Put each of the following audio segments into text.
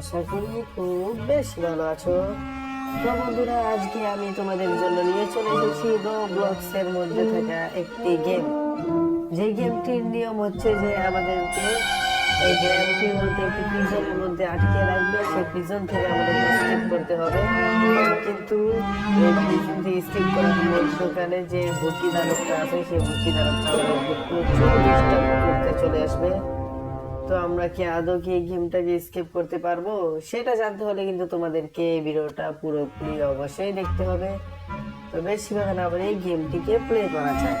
আশা করি খুব বেশ ভালো আছো। তো বন্ধুরা, আজকে আমি তোমাদের জন্য নিয়ে চলে এসেছি ব্লগস এর মধ্যে থাকা একটি গেম যে গেমটির নিয়ম হচ্ছে যে আমাদেরকে এই গেমটির মধ্যে একটি প্রিজনের মধ্যে আটকে রাখবে। সেই প্রিজন থেকে আমাদেরকে স্কিপ করতে হবে। কিন্তু এই স্কিপ করার মধ্যখানে যে ভর্তি দানবটা আছে, সেই প্রচুর ডিস্টার্ব করতে চলে আসবে। তো আমরা কি আদৌ কি এই গেমটাকে স্কিপ করতে পারব? সেটা জানতে হলে কিন্তু তোমাদেরকে এই ভিডিওটা পুরোপুরি অবশ্যই দেখতে হবে। তো বেশিরভাগ না আবার এই গেমটিকে প্লে করা যায়।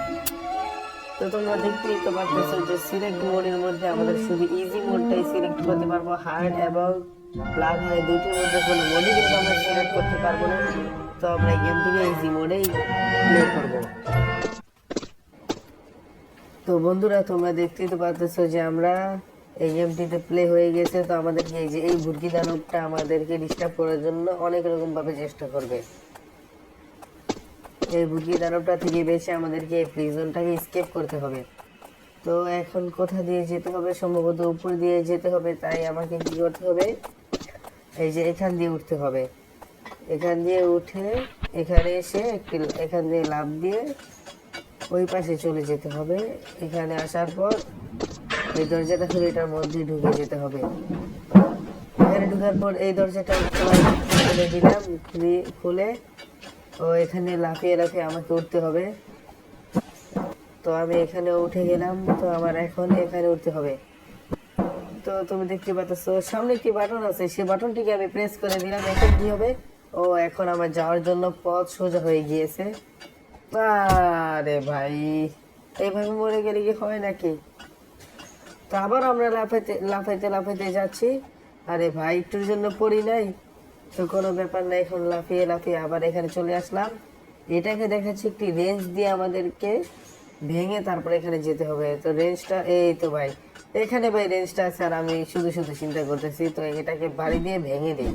তো তোমরা দেখতেই তো পারতেছো যে সিলেক্ট মোডের মধ্যে আমাদের শুধু ইজি মোডটাই সিলেক্ট করতে পারব। হার্ড এবং প্লাগ হয় দুটির মধ্যে কোনো মোডই কিন্তু আমরা সিলেক্ট করতে পারব না। তো আমরা এই গেমটিকে ইজি মোডেই প্লে করব। তো বন্ধুরা, তোমরা দেখতেই তো পারতেছো যে আমরা এই গেমটিতে প্লে হয়ে গেছে, তো আমাদেরকে এই যে এই ভুটকি দানবটা আমাদেরকে ডিস্টার্ব করার জন্য অনেক রকম ভাবে চেষ্টা করবে। এই ভুটকি দানবটা থেকে বেশি আমাদেরকে এই প্রিজনটাকে স্কেপ করতে হবে। তো এখন কোথা দিয়ে যেতে হবে? সম্ভবত উপর দিয়ে যেতে হবে, তাই আমাকে কি করতে হবে? এই যে এখান দিয়ে উঠতে হবে। এখান দিয়ে উঠে এখানে এসে একটি এখান দিয়ে লাভ দিয়ে ওই পাশে চলে যেতে হবে। এখানে আসার পর এই দরজাটা খুলে এটার মধ্যে ঢুকে যেতে হবে। এখানে ঢুকার পর এই দরজাটা খুলে দিলাম, খুলে- খুলে। ও এখানে লাফিয়ে লাফিয়ে আমাকে উঠতে হবে। তো আমি এখানে উঠে গেলাম, তো আমার এখন এখানে উঠতে হবে। তো তুমি দেখতে পাচ্ছ, সামনে একটি বাটন আছে, সেই বাটনটিকে আমি প্রেস করে দিলাম, এখন কি হবে? ও, এখন আমার যাওয়ার জন্য পথ সোজা হয়ে গিয়েছে। আরে ভাই, এইভাবে মরে গেলে কি হয় নাকি? তো আবার আমরা লাফাইতে লাফাইতে লাফাইতে যাচ্ছি। আরে ভাই, একটুর জন্য পড়ি নাই। তো কোনো ব্যাপার না এখন লাফিয়ে লাফিয়ে আবার এখানে চলে আসলাম। এটাকে দেখাচ্ছি একটি রেঞ্জ দিয়ে আমাদেরকে ভেঙে তারপরে এখানে যেতে হবে। তো রেঞ্জটা, এই তো ভাই। এখানে ভাই রেঞ্জটা আছে আর আমি শুধু শুধু চিন্তা করতেছি, তো এটাকে বাড়ি দিয়ে ভেঙে দিই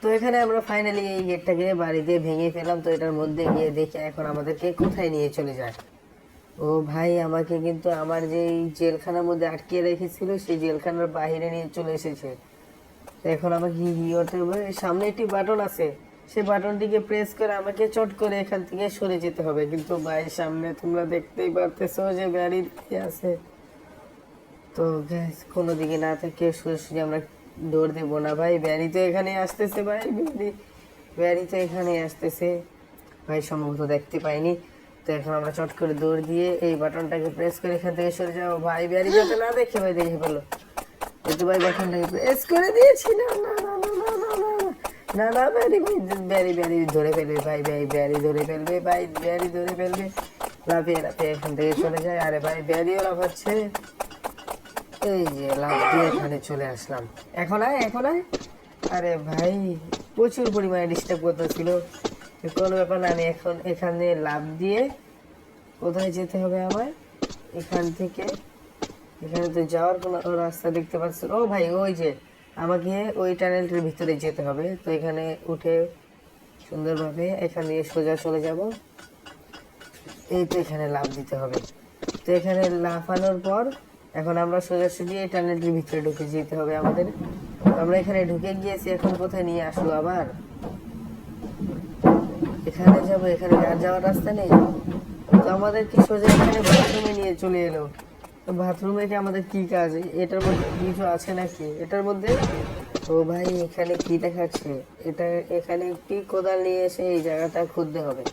তো এখানে আমরা ফাইনালি এই গেটটাকে বাড়ি দিয়ে ভেঙে ফেলাম তো এটার মধ্যে গিয়ে দেখি এখন আমাদেরকে কোথায় নিয়ে চলে যায়। ও ভাই, আমাকে কিন্তু আমার যে জেলখানার মধ্যে আটকে রেখেছিল, সেই জেলখানার বাইরে নিয়ে চলে এসেছে। এখন আমাকে কি করতে হবে? সামনে একটি বাটন আছে। সেই বাটনটিকে প্রেস করে আমাকে চট করে এখান থেকে সরে যেতে হবে। কিন্তু ভাই, সামনে তোমরা দেখতেই পারতেছো যে দিয়ে আছে। তো গ্যাস কোনো দিকে না থেকে সোজাসুজি আমরা দৌড় দেবো না ভাই। ব্যারি তো এখানে আসতেছে ভাই ব্যারি তো এখানে আসতেছে। ভাই, সম্ভবত দেখতে পাইনি। তো এখন আমরা চট করে দৌড় দিয়ে এই বাটনটাকে প্রেস করে এখান থেকে সরে যাব। ভাই ব্যারি যাতে না দেখে ভাই দেখে ফেলো এই তো ভাই বাটনটাকে প্রেস করে দিয়েছি। না না না না না না না ব্যারি ব্যারি ব্যারি ধরে ফেলবে ভাই ভাই ব্যারি ধরে ফেলবে ভাই ব্যারি ধরে ফেলবে। লাফিয়ে লাফিয়ে এখান থেকে চলে যায়। আরে ভাই ব্যারিও লাফাচ্ছে। এই যে লাভ দিয়ে এখানে চলে আসলাম। এখন আয় এখন আয়। আরে ভাই, প্রচুর পরিমাণে ডিস্টার্ব করতেছিল। কোনো ব্যাপার না, আমি এখন এখানে লাভ দিয়ে কোথায় যেতে হবে আমার এখান থেকে, এখানে তো যাওয়ার কোনো রাস্তা দেখতে পাচ্ছ ও ভাই, ওই যে আমাকে ওই টানেলটির ভিতরে যেতে হবে। তো এখানে উঠে সুন্দরভাবে এখান দিয়ে সোজা চলে যাব। এই তো এখানে লাভ দিতে হবে। তো এখানে লাফানোর পর এখন আমরা সোজাসুজি এই টানেলটির ভিতরে ঢুকে যেতে হবে আমাদের। আমরা এখানে ঢুকে গিয়েছি, এখন কোথায় নিয়ে আসলো আবার? এখানে যাব, এখানে আর যাওয়ার রাস্তা নেই? তো আমাদের কি সোজা এখানে বাথরুমে নিয়ে চলে এলো? তো বাথরুমে কি আমাদের কি কাজ? এটার মধ্যে কিছু আছে নাকি? এটার মধ্যে? ও ভাই, এখানে কি দেখাচ্ছে? এটা, এখানে একটি কোদাল নিয়ে এসে এই জায়গাটা খুঁজতে হবে?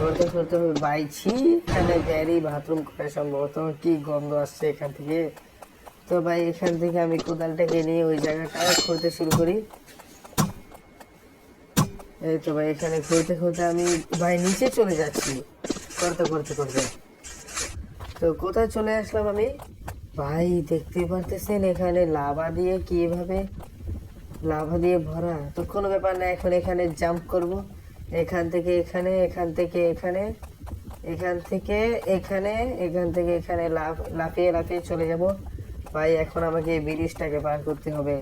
করতে করতে হবে। বাইছি এখানে ব্যারি বাথরুম করে সম্ভবত কি গন্ধ আসছে এখান থেকে? তো ভাই, এখান থেকে আমি কোদালটাকে নিয়ে ওই জায়গাটা খুঁড়তে শুরু করি। এই তো ভাই, এখানে খুঁড়তে খুঁড়তে আমি ভাই নিচে চলে যাচ্ছি। করতে করতে করতে। তো কোথায় চলে আসলাম আমি? ভাই, দেখতে পারতেছেন এখানে লাভা দিয়ে কীভাবে? লাভা দিয়ে ভরা। তো কোনো ব্যাপার না, এখন এখানে জাম্প করব। এখান থেকে, এখানে, এখান থেকে, এখানে, এখান থেকে, এখানে, এখান থেকে, এখানে লাফ, লাফিয়ে লাফিয়ে চলে যাব। ভাই, এখন আমাকে এই ব্রিজটাকে পার করতে হবে।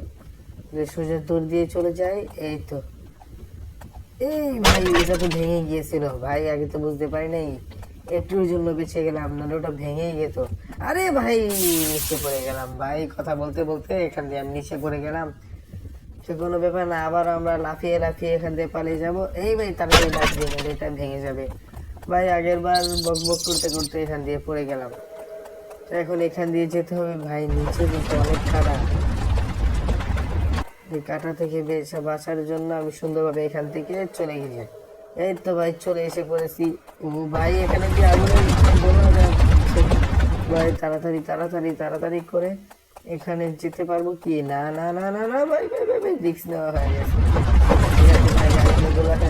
যে সোজা দূর দিয়ে চলে যাই, এই তো। এই ভাই, এটা তো ভেঙে গিয়েছিল। ভাই, আগে তো বুঝতে পারি নাই। একটুর জন্য বেঁচে গেলাম না ওটা ভেঙে যেত। আরে ভাই, নিচে পড়ে গেলাম। ভাই, কথা বলতে বলতে এখান দিয়ে আমি নিচে পড়ে গেলাম। সে কোনো ব্যাপার না আবার আমরা লাফিয়ে লাফিয়ে এখান দিয়ে পালিয়ে যাব। এই ভাই তাড়াতাড়ি লাফ এটা ভেঙে যাবে। ভাই, আগের বার বক বক করতে করতে এখান দিয়ে পড়ে গেলাম। এখন এখান দিয়ে যেতে হবে। ভাই, নিচে কিন্তু অনেক খারাপ। এই কাটা থেকে বেশ বাঁচার জন্য আমি সুন্দরভাবে এখান থেকে চলে গেছি। এই তো ভাই চলে এসে পড়েছি। ভাই, এখানে কি ভাই, তাড়াতাড়ি তাড়াতাড়ি তাড়াতাড়ি করে এখানে যেতে পারব কি? না না না না না, ভাই ভাই ভাই ভাই রিক্স নেওয়া হয়ে গেছে। গোলাটা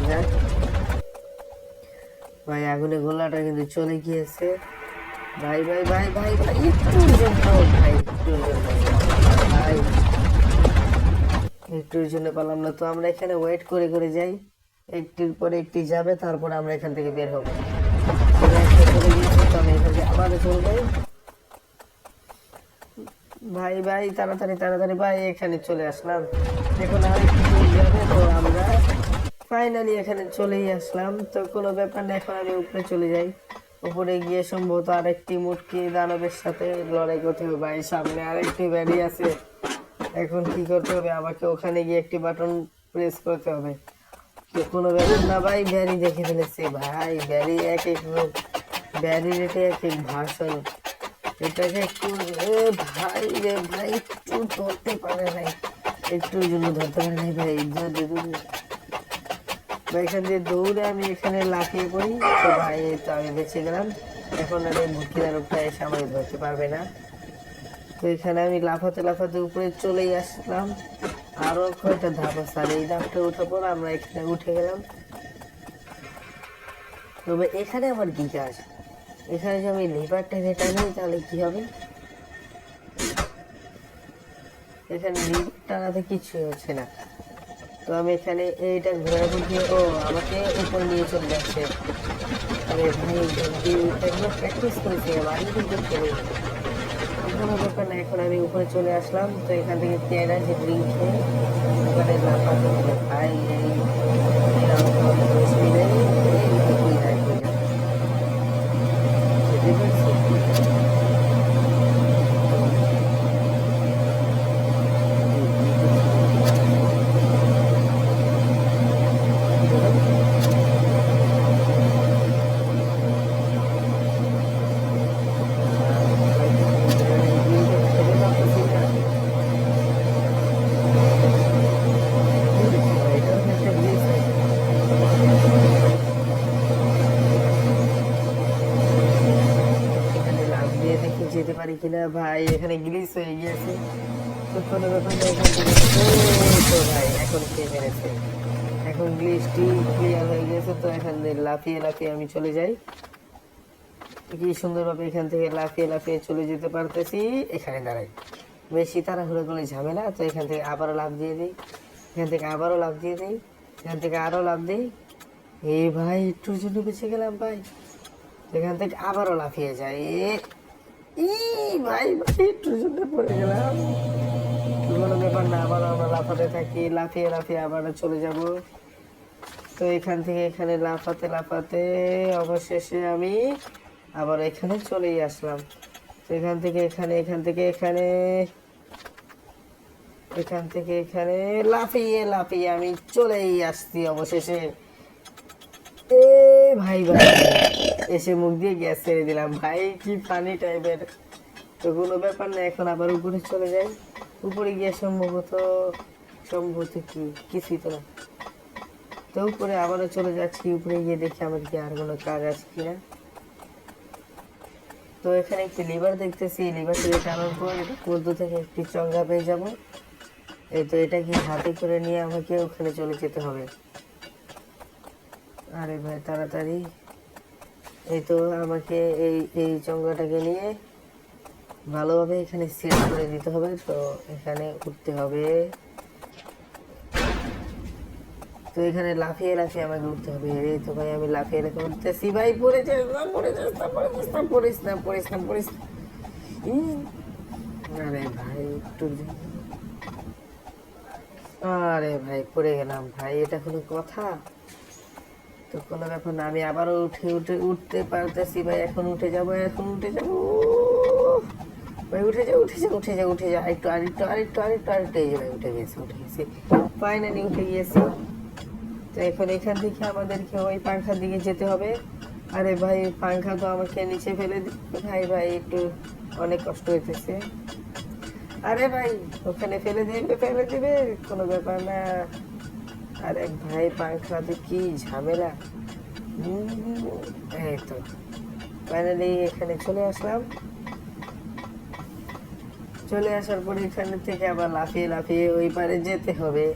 ভাই আগুনের গোলাটা কিন্তু চলে গিয়েছে। ভাই ভাই ভাই ভাই ভাই জন্য ভাই ভাই একটুর জন্য পারলাম না, তো আমরা এখানে ওয়েট করে করে যাই। একটির পরে একটি যাবে, তারপর আমরা এখান থেকে বের হব। ভাই ভাই, তাড়াতাড়ি তাড়াতাড়ি, ভাই, এখানে চলে আসলাম। এখন আর যাবে তো আমরা ফাইনালি এখানে চলেই আসলাম। তো কোনো ব্যাপার না, এখন আমি উপরে চলে যাই। উপরে গিয়ে সম্ভবত আরেকটি মুটকি দানবের সাথে লড়াই করতে হবে। ভাই, সামনে আরেকটি ব্যারি আছে। এখন কি করতে হবে? আমাকে ওখানে গিয়ে একটি বাটন প্রেস করতে হবে। কোনো ব্যাপার না ভাই ব্যারি দেখে ফেলেছে। ভাই ব্যারি এক এক ব্যারি রেটে এক এক ভাষণ। এটাকে একটু ভাই রে ভাই, একটু ধরতে পারে নাই। একটুর জন্য ধরতে পারে নাই ভাই ভাই এখান দিয়ে দৌড়ে আমি এখানে লাফিয়ে পড়ি। তো ভাই তো আমি বেঁচে গেলাম। এখন আর এই উপরে এসে আমাকে ধরতে পারবে না। তো এখানে আমি লাফাতে লাফাতে উপরে চলেই আসলাম। আরও কয়টা ধাপ আছে? আর এই ধাপটা উঠে পর আমরা এখানে উঠে গেলাম। তবে এখানে আমার কি কাজ এখানে যদি আমি লিভারটা ঘেটা নিই তাহলে কি হবে? এখানে লিভার টানাতে কিছু হচ্ছে না। তো আমি এখানে এইটা ঘোরার দিয়ে, ও, আমাকে উপরে নিয়ে চলে যাচ্ছে। আরে ভাই প্র্যাকটিস করেছি? আমি কিন্তু কোনো ব্যাপার না, এখন আমি উপরে চলে আসলাম, তো এখান থেকে তেরা যে ড্রিঙ্ক খেয়ে এবারে না হবে খাই এই এরকম স্পিডে এই যায় যেতে পারছি এখানে লাভ দিয়ে দেখি যেতে পারি কিনা ভাই, এখানে গ্লিচ হয়ে গিয়েছে। তো কোনো ভাই, এখন মেরেছে? এখন গ্লিচটি ক্লিয়ার হয়ে গেছে তো এখান থেকে লাফিয়ে লাফিয়ে আমি চলে যাই। কি সুন্দরভাবে এখান থেকে লাফিয়ে লাফিয়ে চলে যেতে পারতেছি, এখানে দাঁড়াই। বেশি তাড়াহুড়ো করে ঝামেলা, তো এখান থেকে আবারও লাভ দিয়ে দিই। এখান থেকে আবারও লাভ দিয়ে দিই, এখান থেকে আরও লাভ দিই। এই ভাই, একটুর জন্য বেঁচে গেলাম ভাই। এখান থেকে আবারও লাফিয়ে যায় পড়ে গেলাম। কোনো ব্যাপার না, আবার আমরা লাফাতে থাকি, লাফিয়ে লাফিয়ে আবার চলে যাব। তো এখান থেকে এখানে লাফাতে লাফাতে অবশেষে আমি আবার এখানে চলেই আসলাম। তো এখান থেকে এখানে, এখান থেকে এখানে, এখান থেকে এখানে লাফিয়ে লাফিয়ে আমি চলেই আসছি অবশেষে। এ ভাই ভাই। এসে মুখ দিয়ে গ্যাস ছেড়ে দিলাম। ভাই, কি পানি টাইপের তো কোনো ব্যাপার না, এখন আবার উপরে চলে যাই। উপরে গিয়ে সম্ভবত সম্ভবত কি? কিছুই তো না। তো উপরে আবারও চলে যাচ্ছি, উপরে গিয়ে দেখি আমার কি আর কোনো কাজ আছে কিনা। তো এখানে একটি লিভার দেখতেছি লিভার থেকে টানার পর মধ্য থেকে একটি চঙ্গা পেয়ে যাব। এই তো এটা কি হাতে করে নিয়ে আমাকে ওখানে চলে যেতে হবে? আরে ভাই, তাড়াতাড়ি। এই তো আমাকে এই এই চঙ্গাটাকে নিয়ে ভালোভাবে এখানে সেট করে দিতে হবে। তো এখানে উঠতে হবে। তো এখানে লাফিয়ে লাফিয়ে আমাকে উঠতে হবে। এই তো ভাই, আমি লাফিয়ে লাফিয়ে উঠতেছি। ভাই, পড়ে যাস না, পড়ে না, পড়ে যাস না, পড়িস না পড়িস না, পড়িস আরে ভাই, একটু আরে ভাই, পড়ে গেলাম। ভাই, এটা কোনো কথা? তো কোনো ব্যাপার না আমি আবারও উঠে উঠে, উঠতে পারতেছি ভাই, এখন উঠে যাব, এখন উঠে যাব। ভাই, উঠে যা উঠে যা উঠে যা উঠে যা। আরেকটু আরেকটু আরেকটু আরেকটু আরেকটু এই ভাই, উঠে গেছে উঠে গেছে। ফাইনালি উঠে গিয়েছি। তো এখন এখান থেকে আমাদেরকে ওই পাংখার দিকে যেতে হবে। আরে ভাই, পাংখা তো আমাকে নিচে ফেলে ভাই ভাই, একটু অনেক কষ্ট হইতেছে। আরে ভাই, ওখানে ফেলে দিবে ফেলে দিবে, কোনো ব্যাপার না। আরে ভাই পাংখাতে কি ঝামেলা? এই তো ফাইনালি এখানে চলে আসলাম। চলে আসার পরে এখানে থেকে আবার লাফিয়ে লাফিয়ে ওই পারে যেতে হবে।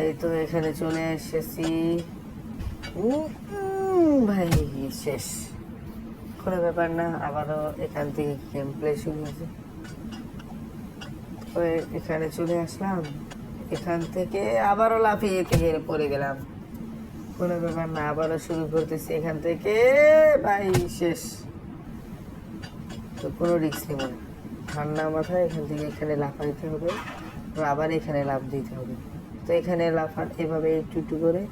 এই তো এখানে চলে এসেছি। ভাই, শেষ। কোনো ব্যাপার না, আবারও এখান থেকে গেম প্লে শুরু হয়েছে। এখানে চলে আসলাম। এখান থেকে আবারও লাফিয়ে থেকে পড়ে গেলাম। কোনো ব্যাপার না, আবারও শুরু করতেছি এখান থেকে। ভাই, শেষ। তো কোনো রিক্স নেব না ঠান্ডা মাথায় এখান থেকে এখানে লাফাইতে হবে আবার এখানে লাফ দিতে হবে। তো এখানে লাফান এভাবে একটু একটু করে।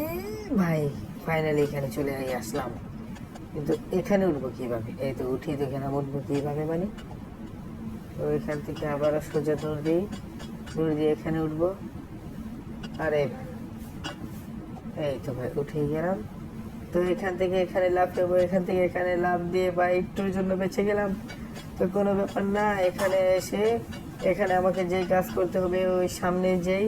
এ ভাই ফাইনালি এখানে চলে আসলাম। কিন্তু এখানে উঠবো কীভাবে? এই তো উঠি তো এখানে উঠবো কীভাবে মানে? তো এখান থেকে আবার সোজা দৌড় দিই। দৌড় দিয়ে এখানে উঠবো। আরে, এই তো ভাই উঠে গেলাম। তো এখান থেকে এখানে লাভ দেবো, এখান থেকে এখানে লাভ দিয়ে বা একটুর জন্য বেঁচে গেলাম। তো কোনো ব্যাপার না, এখানে এসে, এখানে আমাকে যেই কাজ করতে হবে, ওই সামনে যেই,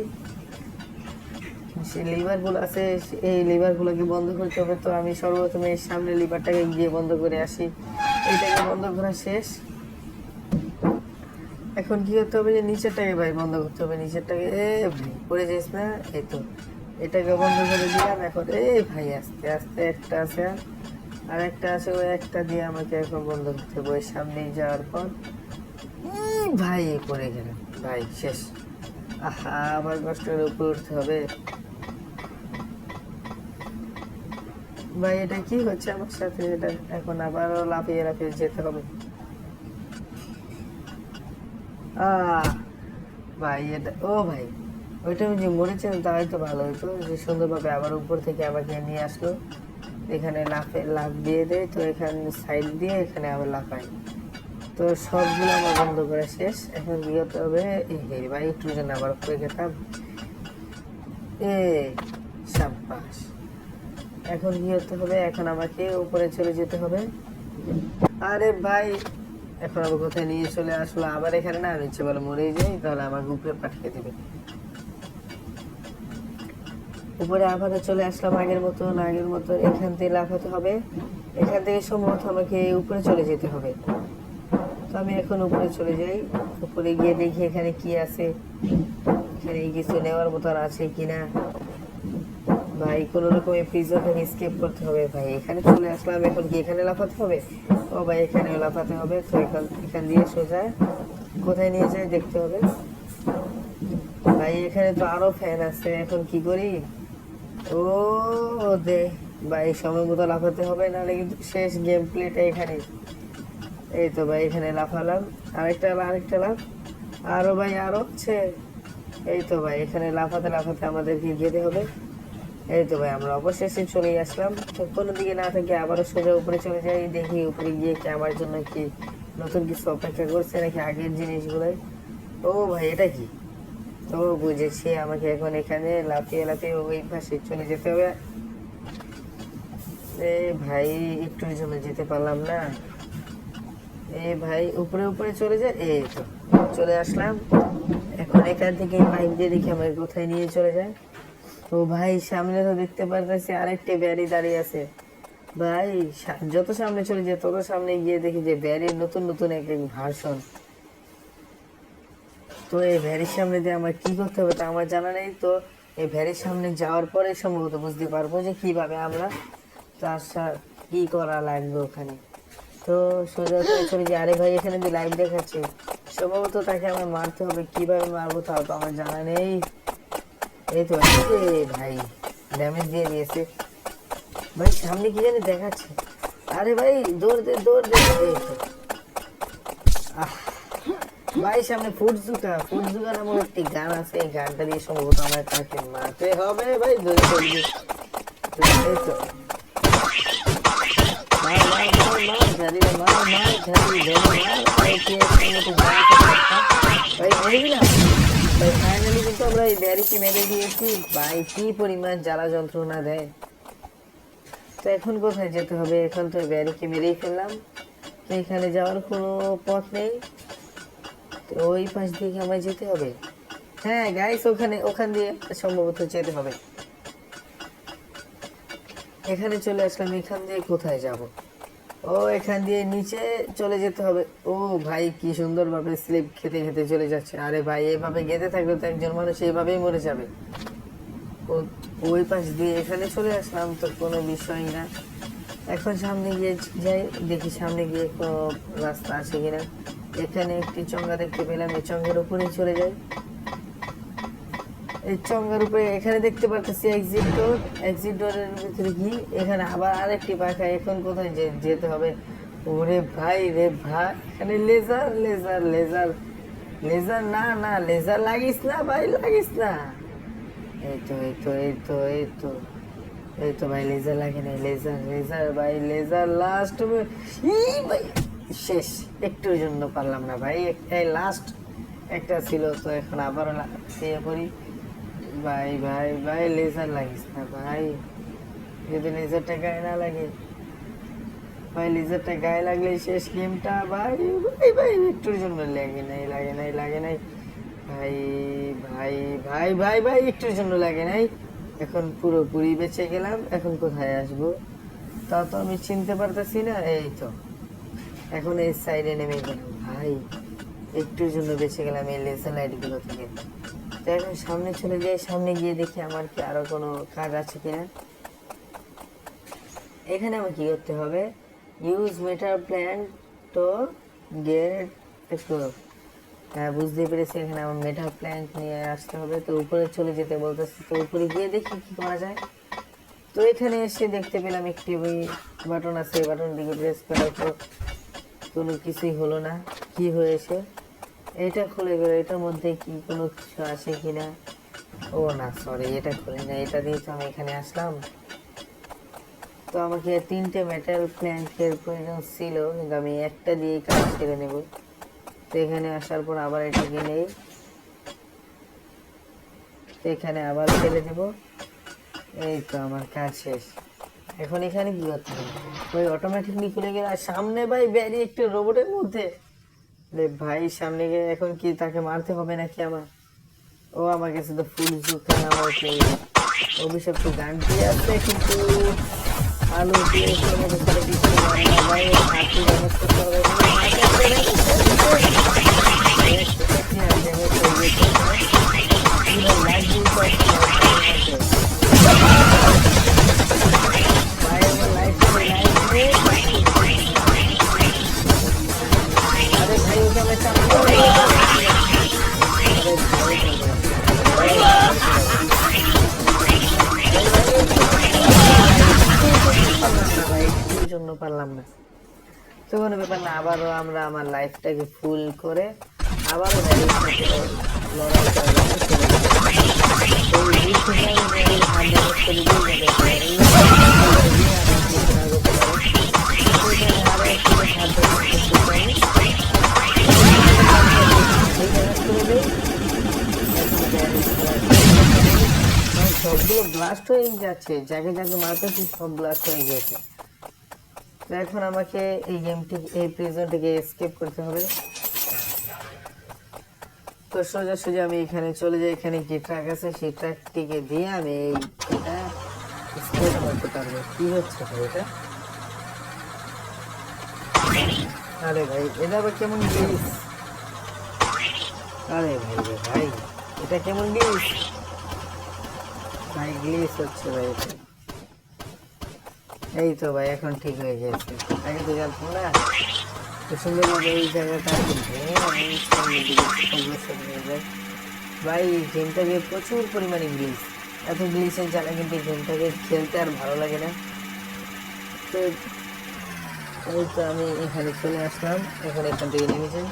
সে লিভারগুলো আছে, এই লিভারগুলোকে বন্ধ করতে হবে। তো আমি সর্বপ্রথমে সামনে লিভারটাকে গিয়ে বন্ধ করে আসি। এইটাকে বন্ধ করা শেষ। এখন কি করতে হবে যে নিচেরটাকে ভাই বন্ধ করতে হবে, নিচেরটাকে, এ ভাই, পড়ে যাইস না, এই তো। এটাকে বন্ধ করে দিলাম এখন, এ ভাই, আস্তে আস্তে একটা আছে। আর একটা আছে, ওই একটা দিয়ে আমাকে এখন বন্ধ করতে হবে, ওই সামনে যাওয়ার পর। ভাই পড়ে গেলাম ভাই, শেষ। আহা, আবার কষ্ট করে উপরে উঠতে হবে। ভাই, এটা কি হচ্ছে আমার সাথে? এটা এখন আবারও লাফিয়ে লাফিয়ে যেতে হবে আহ, ভাই, এটা, ও ভাই, ওইটা যে মরেছেন তাই তো ভালো হতো যে সুন্দরভাবে আবার উপর থেকে আমাকে নিয়ে আসলো। এখানে লাফে, লাফ দিয়ে দেয়, তো এখানে সাইড দিয়ে এখানে আবার লাফাই তো সবগুলো আমার বন্ধ করা শেষ। এখন হতে হবে, এই ভাই, একটু যেন আবার উপরে গেতাম এ সাব্বাস। এখন কি হতে হবে, এখন আমাকে উপরে চলে যেতে হবে। আরে ভাই এখন আবার কোথায় নিয়ে চলে আসলো আবার এখানে না, আমি ইচ্ছে বলে মরেই যাই, তাহলে আমাকে উপরে পাঠিয়ে দিবে। উপরে আবারও চলে আসলাম আগের মতন আগের মতন। এখান থেকে লাফাতে হবে। এখান থেকে সম্ভবত আমাকে উপরে চলে যেতে হবে। তো আমি এখন উপরে চলে যাই। উপরে গিয়ে দেখি এখানে কি আছে। এখানে কিছু নেওয়ার মতন আছে কিনা। ভাই, কোনো রকমের প্রিজন থেকে স্কেপ করতে হবে ভাই। এখানে চলে আসলাম, এখন কি এখানে লাফাতে হবে? ও ভাই, এখানে লাফাতে হবে। তো এখান এখান দিয়ে সোজা কোথায় নিয়ে যায় দেখতে হবে। ভাই, এখানে তো আরও ফ্যান আছে, এখন কি করি? ও দে, ভাই, সময় মতো লাফাতে হবে, নাহলে কিন্তু শেষ গেম প্লেটা এখানে। এই তো ভাই, এখানে লাফালাম। আরেকটা আরেকটা লাফ। আরও ভাই, আরও হচ্ছে। এই তো ভাই, এখানে লাফাতে লাফাতে আমাদেরকে যেতে হবে। এই তো ভাই, আমরা অবশেষে চলে আসলাম। তো কোনো দিকে না থেকে আবারও সোজা উপরে চলে যাই, দেখি উপরে গিয়ে কি আমার জন্য কি নতুন কিছু অপেক্ষা করছে নাকি আগের জিনিসগুলোই। ও ভাই, এটা কি? তো বুঝেছি, আমাকে এখন এখানে লাফিয়ে লাফিয়ে ওই পাশে চলে যেতে হবে। এ ভাই একটুর জন্য যেতে পারলাম না। এ ভাই, উপরে উপরে চলে যায় এই তো, চলে আসলাম। এখন এখান থেকে বাইক দিয়ে দেখি আমার কোথায় নিয়ে চলে যায় ও ভাই, সামনে তো দেখতে পারতেছি আরেকটি ব্যারি দাঁড়িয়ে আছে। ভাই যত সামনে চলে যায় তত সামনে গিয়ে দেখি যে ব্যারির নতুন নতুন এক এক ভার্সন তো এই ভ্যারির সামনে দিয়ে আমার কি করতে হবে তা আমার জানা নেই। তো এই ভ্যারির সামনে যাওয়ার পরে সম্ভবত বুঝতে পারব যে কীভাবে আমরা তার কি করা লাগবে ওখানে। তো সোজা চলে যে আরে ভাই, এখানে যে লাইভ দেখাচ্ছে, সম্ভবত তাকে আমার মারতে হবে। কীভাবে মারবো তাও তো আমার জানা নেই। এই তো ভাই ড্যামেজ দিয়ে দিয়েছে ভাই সামনে কি জানি দেখাচ্ছে আরে ভাই দৌড় দে দৌড় দে এই তো। ভাই সামনে ফুটজুকা ফুটজুকা নামক একটি গান আছে এই গানটা দিয়ে সম্ভবত আমার তাকে মারতে হবে ভাই ধরে চলবে এই তো ফাইনালি আমরা এই ব্যারিকে মেরে দিয়েছি? ভাই, কি পরিমাণ জ্বালা যন্ত্রণা দেয়? তো এখন কোথায় যেতে হবে? এখন তো ব্যারিকে মেরেই ফেললাম। তো এখানে যাওয়ার কোনো পথ নেই। তো ওই পাশ দিয়ে আমায় যেতে হবে? হ্যাঁ গাইস ওখানে ওখান দিয়ে সম্ভবত যেতে হবে। এখানে চলে আসলাম। এখান দিয়ে কোথায় যাব? ও এখান দিয়ে নিচে চলে যেতে হবে। ও ভাই, কি সুন্দরভাবে স্লিপ খেতে খেতে চলে যাচ্ছে। আরে ভাই, এভাবে গেতে থাকলে তো একজন মানুষ এইভাবেই মরে যাবে। ওই পাশ দিয়ে এখানে চলে আসলাম, তো কোনো বিষয় না। এখন সামনে গিয়ে যাই, দেখি সামনে গিয়ে রাস্তা আছে কিনা। এখানে একটি চঙ্গা দেখতে পেলাম, এই চঙ্গের উপরেই চলে যাই। এই চঙ্গার উপরে এখানে দেখতে পাচ্ছি এক্সিট ডোর এক্সিট ডোরের ভিতরে কি? এখানে আবার আরেকটি পাখা, এখন কোথায় যেতে হবে? ওরে ভাই রে ভাই, এখানে লেজার লেজার লেজার লেজার না না লেজার লাগিস না ভাই, লাগিস না। এই তো এই তো এই তো এই তো। এই তো ভাই লেজার লাগে না লেজার লেজার ভাই লেজার লাস্ট ভাই, শেষ। একটুর জন্য পারলাম না ভাই এই লাস্ট একটা ছিল, তো এখন আবারও ইয়ে করি। ভাই ভাই ভাই লেজার লাগিস না ভাই। যদি লেজারটা গায়ে না লাগে। ভাই লেজারটা গায়ে লাগলে শেষ গেমটা ভাই ভাই ভাই, একটুর জন্য লাগে নাই লাগে নাই লাগে নাই। ভাই ভাই ভাই ভাই ভাই, একটুর জন্য লাগে নাই। এখন পুরোপুরি বেঁচে গেলাম, এখন কোথায় আসব? তা তো আমি চিনতে পারতেছি না, এই তো। এখন এই সাইডে নেমে গেলাম, ভাই। একটুর জন্য বেঁচে গেলাম এই লেজার লাইটগুলো থেকে। তো এখন সামনে চলে যাই, সামনে গিয়ে দেখি আমার কি আরও কোনো কাজ আছে কিনা। এখানে আমার কি করতে হবে? ইউজ মেটার প্ল্যান তো গেট একটু হ্যাঁ বুঝতে পেরেছি, এখানে আমার মেটার প্ল্যান্ট নিয়ে আসতে হবে। তো উপরে চলে যেতে বলতেছি, তো উপরে গিয়ে দেখি কি করা যায়। তো এখানে এসে দেখতে পেলাম একটি ওই বাটন আছে, এই বাটন দিকে প্রেস করার পর কোনো কিছুই হলো না। কি হয়েছে? এটা খুলে গেল, এটার মধ্যে কি, কোনো কিছু আছে কি না ও না সরি এটা খুলে না এটা দিয়ে তো আমি এখানে আসলাম। তো আমাকে তিনটে মেটাল প্ল্যান্টের প্রয়োজন ছিল, কিন্তু আমি একটা দিয়ে কাজ সেরে নেব। তো এখানে আসার পর আবার এটাকে নেই এখানে আবার ফেলে দেব। এই তো আমার কাজ শেষ। এখন এখানে কি করতে হবে? ওই অটোমেটিকলি খুলে গেলে আর সামনে ভাই ব্যারি একটু রোবটের মধ্যে রে ভাই সামনে গিয়ে এখন কি তাকে মারতে হবে নাকি আমার ও আমার কাছে তো ফুল আমার সেই অভিশপ্ত গানটি আছে কিন্তু আলু দিয়ে করে ভাই হাতি হবে পারলাম না। তো কোনো ব্যাপার না আবারও আমরা আমার লাইফটাকে ফুল করে আবারও সবগুলো ব্লাস্ট হয়ে যাচ্ছে, যাকে যাকে মারতেছি সব ব্লাস্ট হয়ে গেছে। এখন আমাকে এই গেমটি এই প্রিজন থেকে এসকেপ করতে হবে। তো সোজা সোজা আমি এখানে চলে যাই। এখানে কি ট্র্যাক আছে, সেই ট্র্যাকটিকে দিয়ে আমি এই স্কেপ পারব। হচ্ছে এটা? আরে ভাই, এটা আবার কেমন গ্লিস আরে ভাই ভাই, এটা কেমন গ্লিস ভাই গ্লিস হচ্ছে ভাই এটা। এই তো ভাই, এখন ঠিক হয়ে গেছে। আগে তো জানতাম না। তো সুন্দরভাবে এই জায়গাটা হয়ে ভাই, এই গেমটাকে প্রচুর পরিমাণে গ্লিস এত গ্লিসের জায়গা কিন্তু গেমটাকে খেলতে আর ভালো লাগে না। তো, এই তো আমি এখানে চলে আসলাম। এখন এখান থেকে নেমে যাই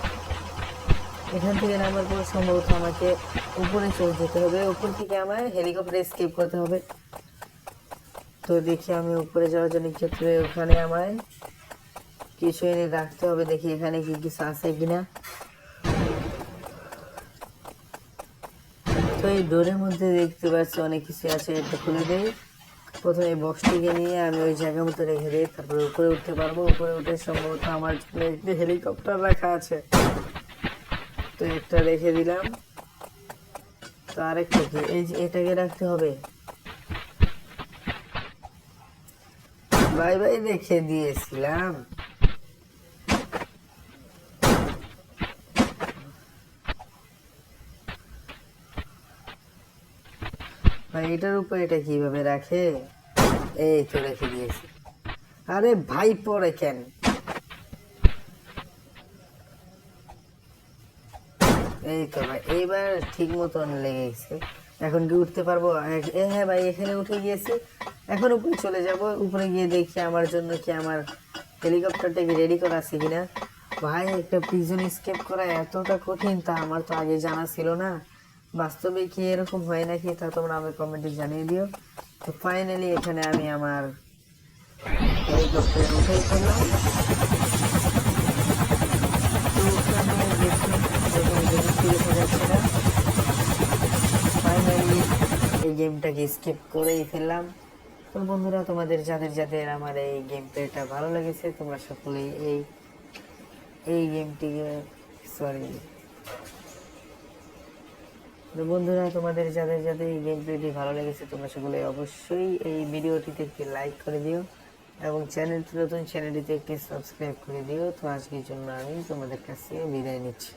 এখান থেকে নামার পর সম্ভবত আমাকে উপরে চলে যেতে হবে। উপর থেকে আমায় হেলিকপ্টারে স্কেপ করতে হবে। তো দেখি আমি উপরে যাওয়ার জন্য ক্ষেত্রে ওখানে আমায় কিছু এনে রাখতে হবে, দেখি এখানে কি কিছু আছে কিনা। তো এই ডোরের মধ্যে দেখতে পাচ্ছি অনেক কিছু আছে, এটা খুলে দেই। প্রথমে এই বক্সটিকে নিয়ে আমি ওই জায়গা মতো রেখে দিই, তারপরে উপরে উঠতে পারব। উপরে উঠে সম্ভবত আমার জন্য একটি হেলিকপ্টার রাখা আছে। তো একটা রেখে দিলাম। তো আরেকটা কি? এই যে এটাকে রাখতে হবে। বাই বাই রেখে দিয়েছিলাম। ভাই, এটার উপর এটা কীভাবে রাখে? এই তো রেখে দিয়েছি। আরে ভাই, পরে কেন? এই তো ভাই এইবার ঠিক মতন লেগে গেছে এখন কি উঠতে পারব হ্যাঁ ভাই এখানে উঠে গিয়েছি এখন উপরে চলে যাব উপরে গিয়ে দেখি আমার জন্য কি আমার হেলিকপ্টারটা কি রেডি করা আছে কিনা ভাই একটা প্রিজন স্কেপ করা এতটা কঠিন তা আমার তো আগে জানা ছিল না বাস্তবে কি এরকম হয় নাকি তা তোমরা আমাকে কমেন্টে জানিয়ে দিও তো ফাইনালি এখানে আমি আমার হেলিকপ্টার উঠেই এই গেমটাকে স্কিপ করেই ফেললাম। তো বন্ধুরা, তোমাদের যাদের যাদের আমার এই গেম প্লেটা ভালো লেগেছে, তোমরা সকলেই এই এই গেমটিকে সরি তো বন্ধুরা, তোমাদের যাদের যাদের এই গেম প্লেটি ভালো লেগেছে, তোমরা সকলে অবশ্যই এই ভিডিওটিতে একটি লাইক করে দিও এবং চ্যানেলটি নতুন চ্যানেলটিতে একটি সাবস্ক্রাইব করে দিও। তো আজকের জন্য আমি তোমাদের কাছ থেকে বিদায় নিচ্ছি।